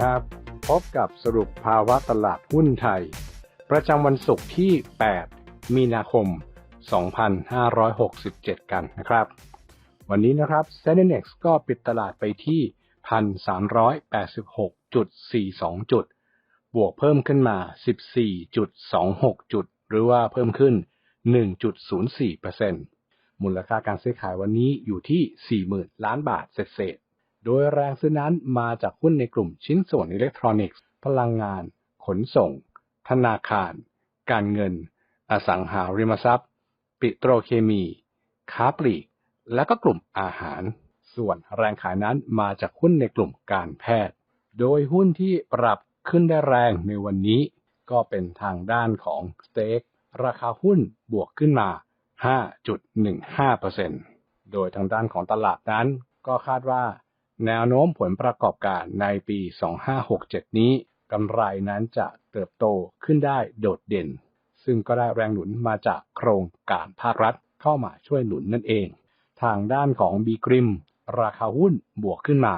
ครับ พบกับสรุปภาวะตลาดหุ้นไทย ประจำวันศุกร์ที่ 8 มีนาคม 2567 กันนะครับ วันนี้นะครับ s e n e x ก็ปิดตลาดไปที่ 1,386.42 จุด บวกเพิ่มขึ้นมา 14.26 จุด หรือว่าเพิ่มขึ้น 1.04%มูลค่าการซื้อขายวันนี้อยู่ที่ 40,000 ล้านบาทเศษ โดยแรงซื้อนั้นมาจากหุ้นในกลุ่มชิ้นส่วนอิเล็กทรอนิกส์ พลังงาน ขนส่ง ธนาคาร การเงิน อสังหาริมทรัพย์ ปิโตรเคมี ค้าปลีก และก็กลุ่มอาหาร ส่วนแรงขายนั้นมาจากหุ้นในกลุ่มการแพทย์ โดยหุ้นที่ปรับขึ้นได้แรงในวันนี้ ก็เป็นทางด้านของสเต็กราคาหุ้นบวกขึ้นมา 5.15%โดยทางด้านของตลาดนั้นก็คาดว่า แนวโน้มผลประกอบการในปี 2567 นี้กำไรนั้นจะเติบโตขึ้นได้โดดเด่น ซึ่งก็ได้แรงหนุนมาจากโครงการภาครัฐเข้ามาช่วยหนุนนั่นเอง ทางด้านของ b ีกริมราคาหุ้นบวกขึ้นมา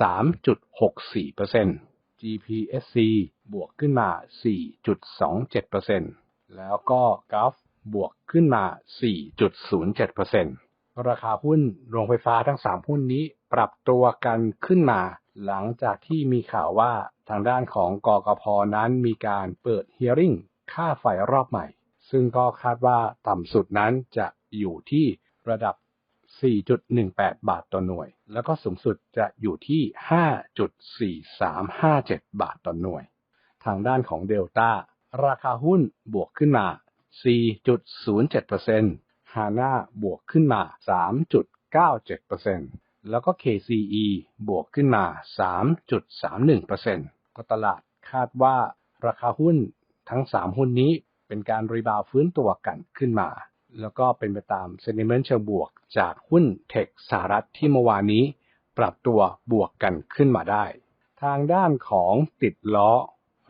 3.64% GPSC บวกขึ้นมา 4.27%แล้วก็ Gulf บวกขึ้นมา 4.07% ราคาหุ้นโรงไฟฟ้าทั้ง 3 หุ้นนี้ปรับตัวกันขึ้นมา หลังจากที่มีข่าวว่าทางด้านของกกพนั้นมีการเปิด hearing ค่าไฟรอบใหม่ ซึ่งก็คาดว่าต่ำสุดนั้นจะอยู่ที่ระดับ 4.18 บาทต่อหน่วย แล้วก็สูงสุดจะอยู่ที่ 5.4357 บาทต่อหน่วย ทางด้านของเดลต้าราคาหุ้นบวกขึ้นมา 4.07% ฮาน่าบวกขึ้นมา 3.97%แล้วก็ KCE บวกขึ้นมา 3.31%ก็ตลาดคาดว่าราคาหุ้นทั้ง 3 หุ้นนี้เป็นการรีบาวฟื้นตัวกันขึ้นมา แล้วก็เป็นไปตามเซนิเมนต์เชิงบวกจากหุ้นเทคสหรัฐที่เมื่อวานนี้ ปรับตัวบวกกันขึ้นมาได้ ทางด้านของติดล้อ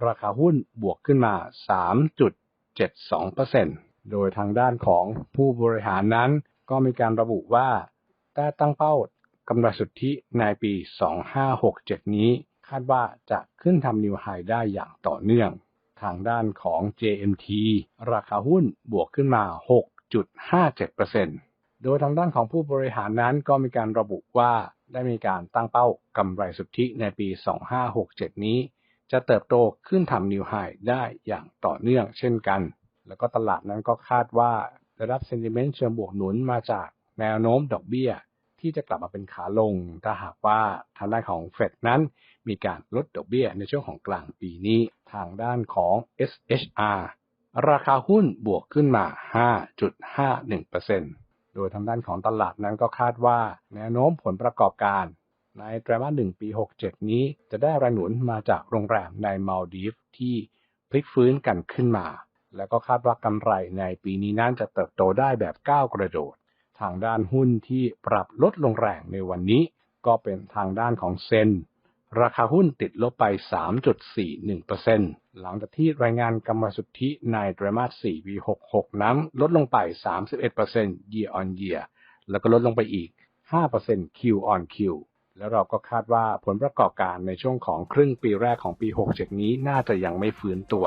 ราคาหุ้นบวกขึ้นมา 3.72% โดยทางด้านของผู้บริหารนั้น ก็มีการระบุว่าได้ตั้งเป้ากำไรสุทธิในปี 2567 นี้ คาดว่าจะขึ้นทำนิวไฮได้อย่างต่อเนื่อง ทางด้านของ JMT ราคาหุ้นบวกขึ้นมา 6.57%โดยทางด้านของผู้บริหารนั้นก็มีการระบุว่าได้มีการตั้งเป้ากำไรสุทธิในปี 2567 นี้ จะเติบโตขึ้นทำนิวไฮได้อย่างต่อเนื่องเช่นกัน แล้วก็ตลาดนั้นก็คาดว่าได้รับเซนติเมนต์เชิงบวกหนุนมาจากแนวโน้มดอกเบี้ย ที่จะกลับมาเป็นขาลง ถ้าหากว่าทางด้านของเฟดนั้นมีการลดดอกเบี้ยในช่วงของกลางปีนี้ทางด้านของ SHR ราคาหุ้นบวกขึ้นมา 5.51%โดยทางด้านของตลาดนั้นก็คาดว่าแนวโน้มผลประกอบการ ในไตรมาสหนึ่งปี 67 นี้จะได้แรงหนุนมาจากโรงแรมในมาลดีฟที่พลิกฟื้นกันขึ้นมา แล้วก็คาดว่ากำไรในปีนี้นั้นจะเติบโตได้แบบก้าวกระโดด ทางด้านหุ้นที่ปรับลดลงแรงในวันนี้ ก็เป็นทางด้านของเซนราคาหุ้นติดลบไป 3.41%หลังจากที่รายงานกำไรสุทธิในไตรมาส 4 ปี 66 นั้นลดลงไป 31% year on year แล้วก็ลดลงไปอีก 5% Q on Q แล้วเราก็คาดว่าผลประกอบการในช่วงของครึ่งปีแรกของปี 67 นี้น่าจะยังไม่ฟื้นตัว